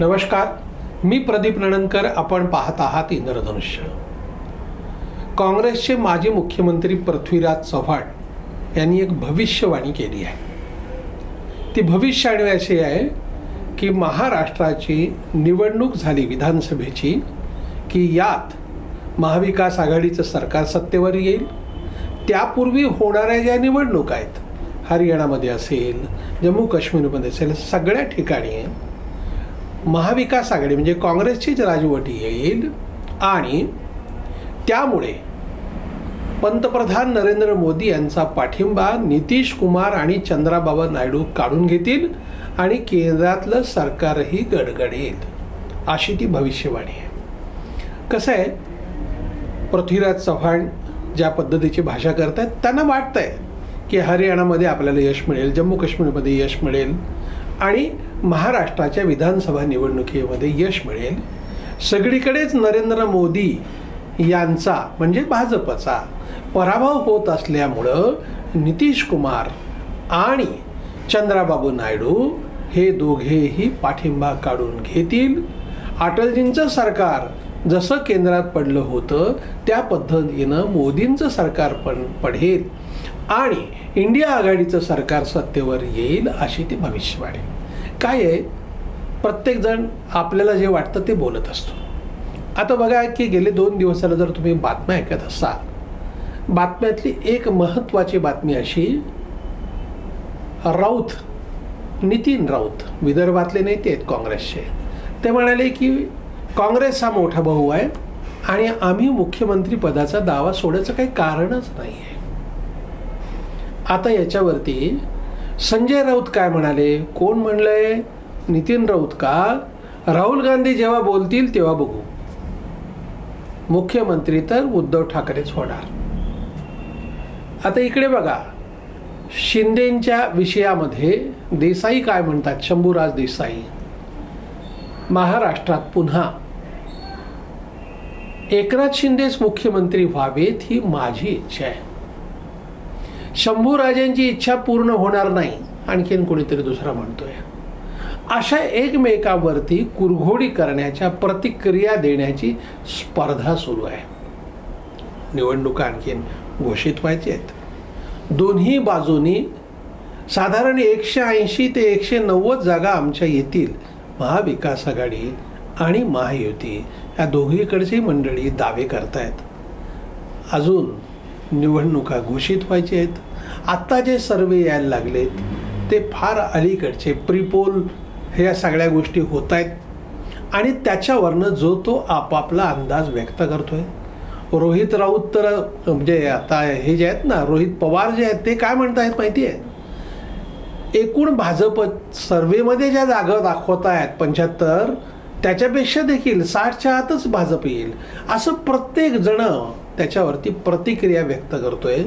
नमस्कार. मी प्रदीप नणनकर आपण पाहत आहात इंद्रधनुष्य. काँग्रेसचे माजी मुख्यमंत्री पृथ्वीराज चव्हाण यांनी एक भविष्यवाणी केली आहे. ती भविष्यवाणी अशी आहे की महाराष्ट्राची निवडणूक झाली विधानसभेची की यात महाविकास आघाडीचं सरकार सत्तेवर येईल. त्यापूर्वी होणाऱ्या ज्या निवडणूक आहेत हरियाणामध्ये असेल जम्मू काश्मीरमध्ये असेल सगळ्या ठिकाणी महाविकास आघाडी म्हणजे काँग्रेसचीच राजवटी येईल आणि त्यामुळे पंतप्रधान नरेंद्र मोदी यांचा पाठिंबा नितीश कुमार आणि चंद्राबाबा नायडू काढून घेतील आणि केंद्रातलं सरकारही गडगडेल. अशी ती भविष्यवाणी आहे. कसं आहे? पृथ्वीराज चव्हाण ज्या पद्धतीची भाषा करत आहेत त्यांना वाटतंय की हरियाणामध्ये आपल्याला यश मिळेल जम्मू काश्मीरमध्ये यश मिळेल. आणि महाराष्ट्राच्या विधानसभा निवडणुकीमध्ये यश मिळेल. सगळीकडेच नरेंद्र मोदी यांचा म्हणजे भाजपचा पराभव होत असल्यामुळं नितीश कुमार आणि चंद्राबाबू नायडू हे दोघेही पाठिंबा काढून घेतील. अटलजींचं सरकार जसं केंद्रात पडलं होतं त्या पद्धतीनं मोदींचं सरकार पण पडेल. आणि इंडिया आघाडीचं सरकार सत्तेवर येईल अशी ती भविष्यवाणी. काय आहे? प्रत्येकजण आपल्याला जे वाटतं ते बोलत असतो. आता बघा की गेले दोन दिवसाला जर तुम्ही बातम्या ऐकत असाल बातम्यातली एक महत्त्वाची बातमी अशी राऊत नितीन राऊत विदर्भातले नेते आहेत काँग्रेसचे. ते म्हणाले की काँग्रेस हा मोठा भाऊ आहे आणि आम्ही मुख्यमंत्री पदाचा दावा सोडायचं काही कारणच नाही आहे आता याच्यावरती संजय राऊत काय म्हणाले? कोण म्हणलंय? नितीन राऊत का? राहुल गांधी जेव्हा बोलतील तेव्हा बघू. मुख्यमंत्री तर उद्धव ठाकरेच होणार. आता इकडे बघा. शिंदेंच्या विषयामध्ये देसाई काय म्हणतात? शंभूराज देसाई. महाराष्ट्रात पुन्हा. एकनाथ शिंदेच मुख्यमंत्री व्हावेत ही माझी इच्छा आहे. शंभूराजांची इच्छा पूर्ण होणार नाही आणखीन कोणीतरी दुसरा म्हणतोय. अशा एकमेकावरती कुरघोडी करण्याच्या प्रतिक्रिया देण्याची स्पर्धा सुरू आहे. निवडणुका आणखीन घोषित व्हायचे आहेत. दोन्ही बाजूनी साधारण एकशे ऐंशी ते एकशे नव्वद जागा आमच्या येतील महाविकास आघाडी आणि महायुती. या दोघीकडची मंडळी दावे करतायत. अजून निवडणुका घोषित व्हायचे आहेत. आत्ता जे सर्वे यायला लागलेत ते फार अलीकडचे. प्रिपोल ह्या सगळ्या गोष्टी होत आहेत आणि त्याच्यावरनं जो तो आपापला अंदाज व्यक्त करतो आहे रोहित राऊत तर म्हणजे आता हे जे आहेत ना रोहित पवार जे आहेत ते काय म्हणत आहेत माहिती आहे? एकूण भाजप सर्वेमध्ये ज्या जागा दाखवत आहेत पंच्याहत्तर त्याच्यापेक्षा देखील साठच्या आतच भाजप येईल. असं प्रत्येक जण त्याच्यावरती प्रतिक्रिया व्यक्त करतोय.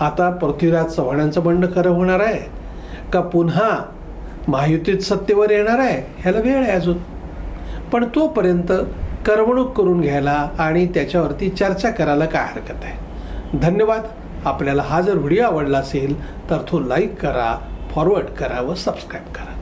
आता पृथ्वीराज चव्हाणांचं बंड खरं होणार आहे का पुन्हा महायुतीत सत्तेवर येणार आहे? ह्याला वेळ आहे अजून. पण तोपर्यंत करमणूक करून घ्यायला आणि त्याच्यावरती चर्चा करायला काय हरकत आहे? धन्यवाद. आपल्याला हा जर व्हिडिओ आवडला असेल तर तो लाईक करा फॉरवर्ड करा व सबस्क्राईब करा.